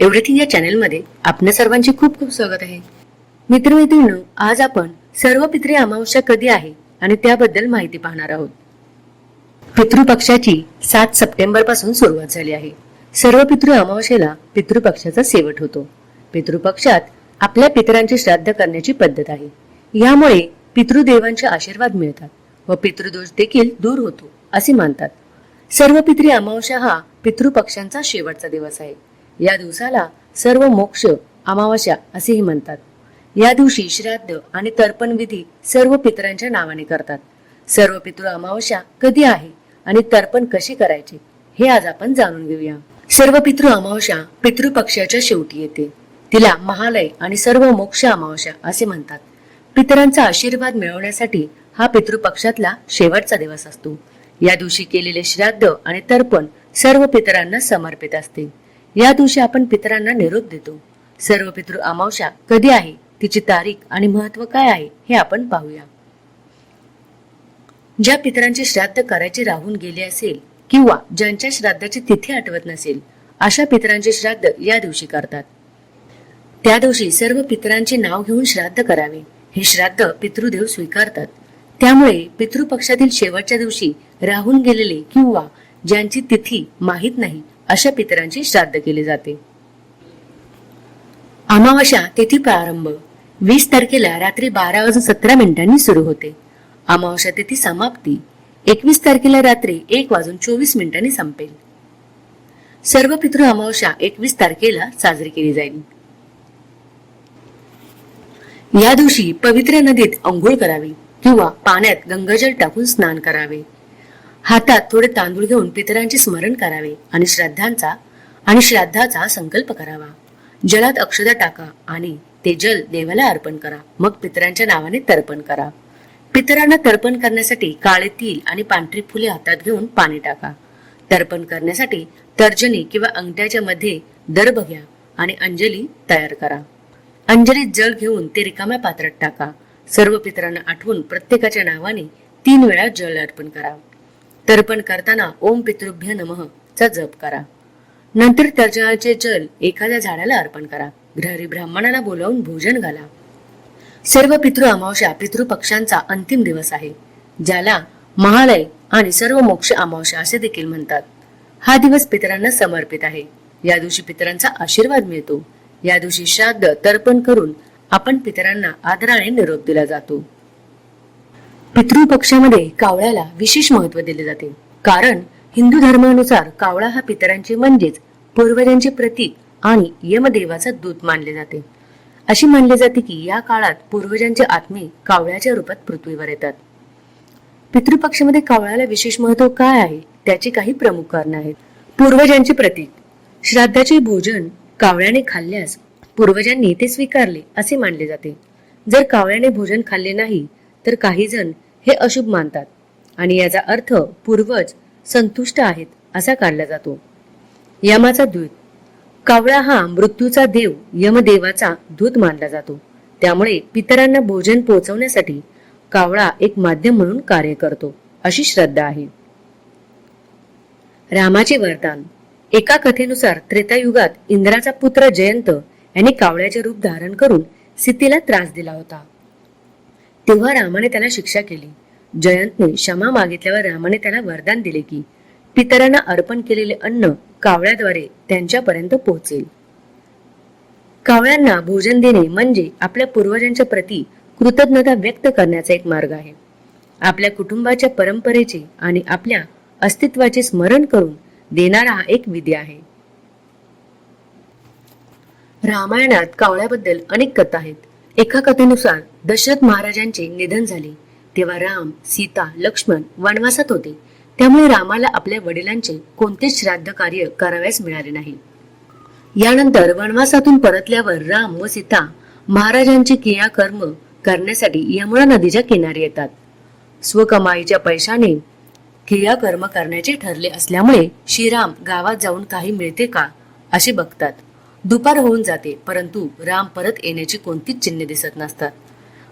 Everything या चॅनलमध्ये आपल्या सर्वांचे खूप खूप स्वागत आहे. मित्रमैत्रिणींनो आज आपण सर्व पितृ अमावस्या कधी आहे आणि त्याबद्दल माहिती पाहणार आहोत. पितृपक्षाची सात सप्टेंबरपासून सुरुवात झाली आहे. सर्व पितृ अमावस्येला पितृपक्षाचा शेवट होतो. पितृपक्षात आपल्या पितरांचे श्राद्ध करण्याची पद्धत आहे. यामुळे पितृदेवांचे आशीर्वाद मिळतात व पितृदोष देखील दूर होतो असे मानतात. सर्व पितृ अमावस्या हा पितृपक्षांचा शेवटचा दिवस आहे. या दिवसाला सर्व मोक्ष अमावस्या असेही म्हणतात. या दिवशी श्राद्ध आणि तर्पण विधी सर्व पितरांच्या नावाने करतात. सर्व पितृ अमावस्या कधी आहे आणि तर्पण कशी करायचे हे आज आपण जाणून घेऊया. सर्व पितृ अमावस्या पितृपक्षाच्या शेवटी येते. तिला महालय आणि सर्व मोक्ष अमावस्या असे म्हणतात. पितरांचा आशीर्वाद मिळवण्यासाठी हा पितृपक्षातला शेवटचा दिवस असतो. या दिवशी केलेले श्राद्ध आणि तर्पण सर्व पितरांना समर्पित असते. या दिवशी आपण पितरांना निरोप देतो. सर्व पितृ अमावस्या कधी आहे? तिची तारीख आणि महत्त्व काय आहे? हे आपण पाहूया. ज्या पितरांचे श्राद्ध करायचे राहून गेले असेल किंवा ज्यांच्या श्राद्धाची तिथी आठवत नसेल अशा पितरांचे श्राद्ध या दिवशी करतात. त्या दिवशी सर्व पितरांचे नाव घेऊन श्राद्ध करावे. हे श्राद्ध पितृदेव स्वीकारतात. त्यामुळे पितृपक्षातील शेवटच्या दिवशी राहून गेलेले किंवा ज्यांची तिथी माहीत नाही अशा पितरांची श्राद्ध केले जाते. अमावस्या तिथी प्रारंभ. वीस तारखेला रात्री बारा वाजून सतरा मिनिटांनी सुरू होते. अमावस्या तिथी समाप्ती. एकवीस तारखेला रात्री एक वाजून चोवीस मिनिटांनी संपेल. सर्व पितृ अमावस्या एकवीस तारखेला साजरी केली जाईल. या दिवशी पवित्र नदीत अंघोळ करावी किंवा पाण्यात गंगाजल टाकून स्नान करावे. हातात थोडे तांदूळ घेऊन पितरांचे स्मरण करावे आणि श्रद्धांचा आणि श्राद्धाचा संकल्प करावा. जलात अक्षदा टाका आणि ते जल देवाला अर्पण करा. मग पितरांच्या नावाने तर्पण करा. पितरांना तर्पण करण्यासाठी काळे तील आणि पांढरी फुले हातात घेऊन पाणी टाका. तर्पण करण्यासाठी तर्जनी किंवा अंगठ्याच्या मध्ये दर्भ घ्या आणि अंजली तयार करा. अंजलीत जळ घेऊन ते रिकाम्या पात्रात टाका. सर्व पितरांना आठवून प्रत्येकाच्या नावाने तीन वेळा जल अर्पण करा. तर्पण करताना ओम पितृभ्य नमः चा जप करा. नंतर तर्जनाचे जल एखाद्या झाडाला अर्पण करा. घरी ब्राह्मणाला बोलावून भोजन घाला. सर्व पितृ अमावस्या पितृपक्षांचा अंतिम दिवस आहे. ज्याला महालय आणि सर्व मोक्ष अमावस्या असे देखील म्हणतात. हा दिवस पितरांना समर्पित आहे. या दिवशी पितरांचा आशीर्वाद मिळतो. या दिवशी श्राद्ध तर्पण करून आपण पितरांना आदराने निरोप दिला जातो. पितृपक्षामध्ये कावळ्याला विशेष महत्त्व दिले जाते. कारण हिंदू धर्मानुसार कावळा हा पितरांचे म्हणजेच पूर्वजांचे प्रतीक आणि यमदेवाचा दूत मानले जाते. अशी मानले जाते की या काळात पूर्वजांचे आत्मे कावळ्याच्या रूपात पृथ्वीवर येतात. पितृपक्षामध्ये कावळ्याला विशेष महत्त्व काय आहे? त्याची काही प्रमुख कारण आहेत. पूर्वजांचे प्रतीक. श्राद्धाचे भोजन कावळ्याने खाल्ल्यास पूर्वजांनी ते स्वीकारले असे मानले जाते. जर कावळ्याने भोजन खाल्ले नाही तर काही जण हे अशुभ मानतात आणि याचा अर्थ पूर्वज संतुष्ट आहेत असा काढला जातो. यमाचा दूत कावळा हा मृत्यूचा देव यमदेवाचा दूत मानला जातो. त्यामुळे पितरांना भोजन पोहोचवण्यासाठी कावळा एक माध्यम म्हणून कार्य करतो अशी श्रद्धा आहे. रामाचे वरदान एका कथेनुसार त्रेतायुगात इंद्राचा पुत्र जयंत यांनी कावळ्याचे रूप धारण करून सीतेला त्रास दिला होता. तेव्हा रामाने त्याला शिक्षा केली. जयंतने क्षमा मागितल्यावर रामाने त्याला वरदान दिले की पितरांना अर्पण केलेले अन्न कावळ्याद्वारे त्यांच्यापर्यंत पोहोचेल. कावळ्यांना भोजन देणे म्हणजे आपल्या पूर्वजांच्या प्रती कृतज्ञता व्यक्त करण्याचा एक मार्ग आहे. आपल्या कुटुंबाच्या परंपरेचे आणि आपल्या अस्तित्वाचे स्मरण करून देणारा हा एक विधी आहे. रामायणात कावळ्याबद्दल अनेक कथा आहेत. एका कथेनुसार दशरथ महाराजांचे निधन झाले. तेव्हा राम सीता लक्ष्मण वनवासात होते. त्यामुळे रामाला आपल्या वडिलांचे कोणतेच श्राद्ध कार्य करावयास मिळाले नाही. यानंतर वनवासातून परतल्यावर राम व सीता महाराजांचे क्रियाकर्म करण्यासाठी यमुना नदीच्या किनारी येतात. स्वकमाईच्या पैशाने क्रियाकर्म करण्याचे ठरले असल्यामुळे श्रीराम गावात जाऊन काही मिळते का असे बघतात. दुपार होऊन जाते परंतु राम परत येण्याची कोणतीच चिन्हे दिसत नसतात.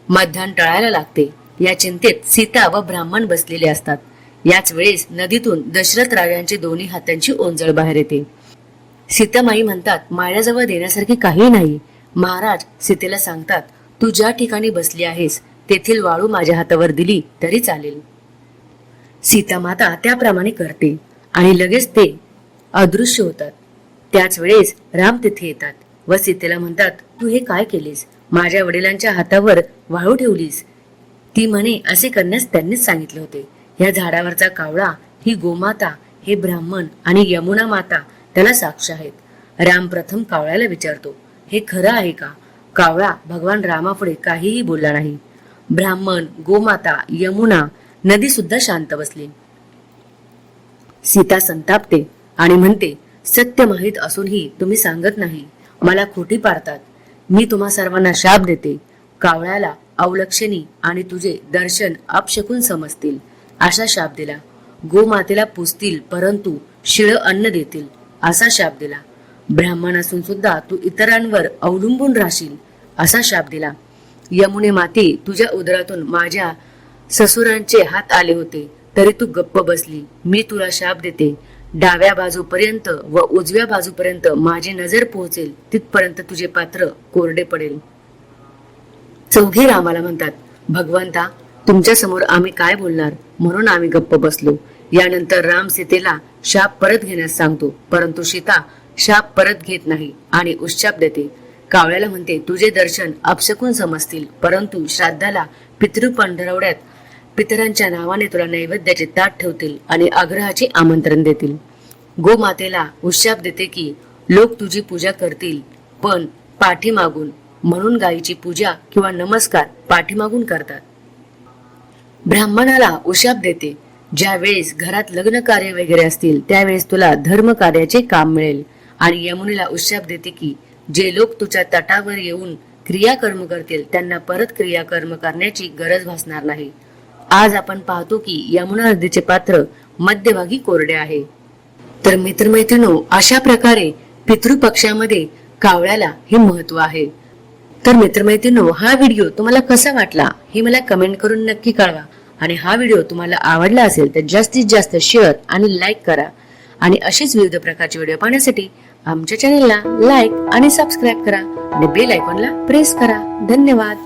मध्यान टळायला लागते. या चिंतेत सीता व ब्राह्मण बसलेले असतात. याच वेळेस नदीतून दशरथ राजांची दोन्ही हातांची ओंजळ बाहेर येते. सीतामाई म्हणतात माळ्याजवळ देण्यासारखे काही नाही. महाराज सीतेला सांगतात तू ज्या ठिकाणी बसली आहेस तेथील वाळू माझ्या हातावर दिली तरी चालेल. सीतामाता त्याप्रमाणे करते आणि लगेच ते अदृश्य होतात. त्याच वेळेस राम तिथे येतात. व सीतेला म्हणतात तू हे काय केलीस? माझ्या वडिलांच्या हातावर वाळू ठेवलीस. ती म्हणे असे करण्यास त्यांनीच सांगितले होते. या झाडावरचा कावळा ही गोमाता हे ब्राह्मण आणि यमुना माता त्याला साक्ष आहेत. राम प्रथम कावळ्याला विचारतो हे खरं आहे का? कावळा भगवान रामापुढे काहीही बोलला नाही. ब्राह्मण गोमाता यमुना नदी सुद्धा शांत बसली. सीता संतापते आणि म्हणते सत्य माहीत असूनही तुम्ही सांगत नाही. मला खोटी पाडतात. मी तुम्हा सर्वांना शाप देते. कावळ्याला अवलक्षणी आणि तुझे दर्शन अपशकून समजतील. असा शाप दिला. गोमातेला पुसतील परंतु शिळ अन्न देतील. असा शाप दिला. ब्राह्मण असून सुद्धा तू इतरांवर अवलंबून राहशील. असा शाप दिला. यमुने माते तुझ्या उदरातून माझ्या ससुरांचे हात आले होते. तरी तू गप्प बसली. मी तुला शाप देते. डाव्या बाजूपर्यंत व उजव्या बाजूपर्यंत माझी नजर पोहोचेल तिथपर्यंत तुझे पात्र कोरडे पडेल. चौघे रामाला म्हणतात भगवंता तुमच्यासमोर आम्ही काय बोलणार? म्हणून आम्ही गप्प बसलो. यानंतर राम सीतेला शाप परत घेण्यास सांगतो परंतु सीता शाप परत घेत नाही आणि उश्चाप देते. कावळ्याला म्हणते तुझे दर्शन अपशकून समजतील परंतु श्राद्धाला पितृ पंढरवड्यात पितरांच्या नावाने तुला नैवेद्याचे ताट ठेवतील आणि आग्रहाचे आमंत्रण देतील. गोमातेला उशाप देते की लोक तुझी पूजा करतील पण पाठीमागून म्हणून गायीची पूजा किंवा नमस्कार पाठीमागून करतात. ब्राह्मणाला उशाप देते. ज्या वेळेस घरात लग्न कार्य वगैरे असतील त्यावेळेस तुला धर्म कार्याचे काम मिळेल. आणि यमुनेला उशाप देते की जे लोक तुझ्या तटावर येऊन क्रियाकर्म करतील त्यांना परत क्रियाकर्म करण्याची गरज भासणार नाही. आज आपण पाहतो की यमुना नदीचे पात्र मध्यभागी कोरडे आहे. तर मित्रमैत्रिणो अशा प्रकारे पितृपक्षामध्ये कावळ्याला हे महत्त्व आहे. तर मित्रमैत्रिणो हा व्हिडिओ तुम्हाला कसा वाटला हे मला कमेंट करून नक्की कळवा. आणि हा व्हिडिओ तुम्हाला आवडला असेल तर जास्तीत जास्त शेअर आणि लाईक करा. आणि असेच विविध प्रकारचे व्हिडिओ पाहण्यासाठी आमच्या चॅनेलला लाईक आणि सबस्क्राईब करा. आणि बेल आयकॉनला प्रेस करा. धन्यवाद.